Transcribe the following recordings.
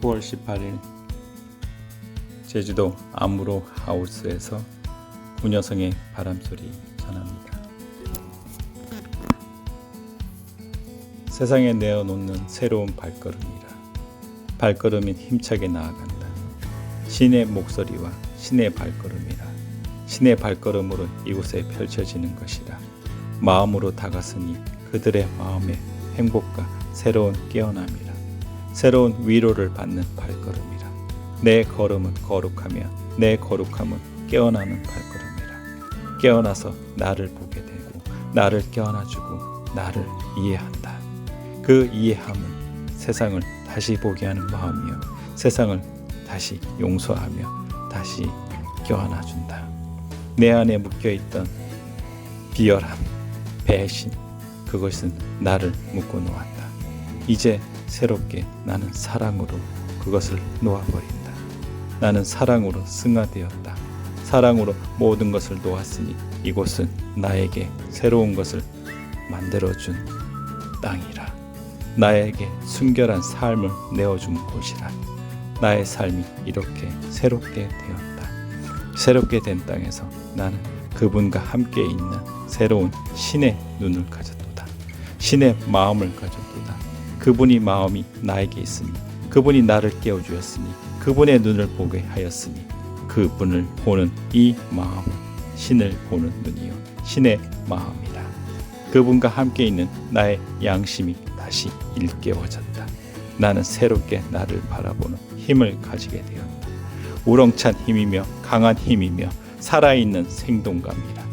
9월 18일 제주도 아무로 하우스에서 구녀성의 바람소리 전합니다. 세상에 내어놓는 새로운 발걸음이라 발걸음이 힘차게 나아간다. 신의 목소리와 신의 발걸음이라 신의 발걸음으로 이곳에 펼쳐지는 것이라 마음으로 다가서니 그들의 마음에 행복과 새로운 깨어남이라 새로운 위로를 받는 발걸음이라. 내 걸음은 거룩하며 내 거룩함은 깨어나는 발걸음이라. 깨어나서 나를 보게 되고 나를 깨어나주고 나를 이해한다. 그 이해함은 세상을 다시 보게 하는 마음이요. 세상을 다시 용서하며 다시 껴안아준다. 내 안에 묶여있던 비열함 배신 그것은 나를 묶어 놓았다. 이제 새롭게 나는 사랑으로 그것을 놓아버린다. 나는 사랑으로 승화되었다. 사랑으로 모든 것을 놓았으니 이곳은 나에게 새로운 것을 만들어준 땅이라. 나에게 순결한 삶을 내어준 곳이라. 나의 삶이 이렇게 새롭게 되었다. 새롭게 된 땅에서 나는 그분과 함께 있는 새로운 신의 눈을 가졌도다. 신의 마음을 가졌도다. 그분이 마음이 나에게 있으니 그분이 나를 깨워 주었으니 그분의 눈을 보게 하였으니 그분을 보는 이 마음은 신을 보는 눈이요 신의 마음이라. 그분과 함께 있는 나의 양심이 다시 일깨워졌다. 나는 새롭게 나를 바라보는 힘을 가지게 되었다. 우렁찬 힘이며 강한 힘이며 살아있는 생동감이라.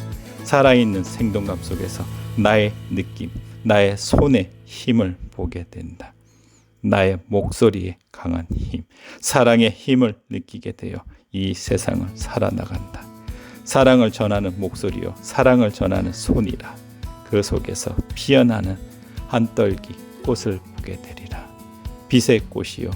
살아있는 생동감 속에서 나의 느낌 나의 손의 힘을 보게 된다. 나의 목소리에 강한 힘, 사랑의 힘을 느끼게 되어 이 세상을 살아나간다. 사랑을 전하는 목소리요, 사랑을 전하는 손이라. 그 속에서 피어나는 한떨기 꽃을 보게 되리라. 빛의 꽃이요,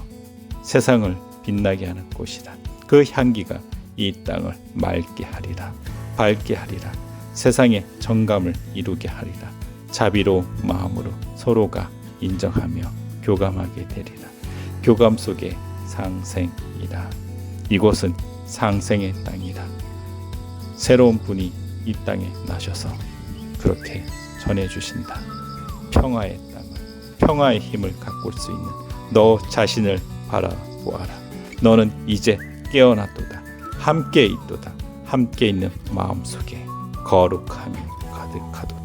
세상을 빛나게 하는 꽃이라. 그 향기가 이 땅을 맑게 하리라, 밝게 하리라. 세상의 정감을 이루게 하리라. 자비로 마음으로 서로가 인정하며 교감하게 되리라. 교감 속에 상생이라. 이곳은 상생의 땅이라. 새로운 분이 이 땅에 나셔서 그렇게 전해 주신다. 평화의 땅을 평화의 힘을 가꿀 수 있는 너 자신을 바라보아라. 너는 이제 깨어났도다. 함께 있도다. 함께 있는 마음 속에 거룩함이 가득하도다.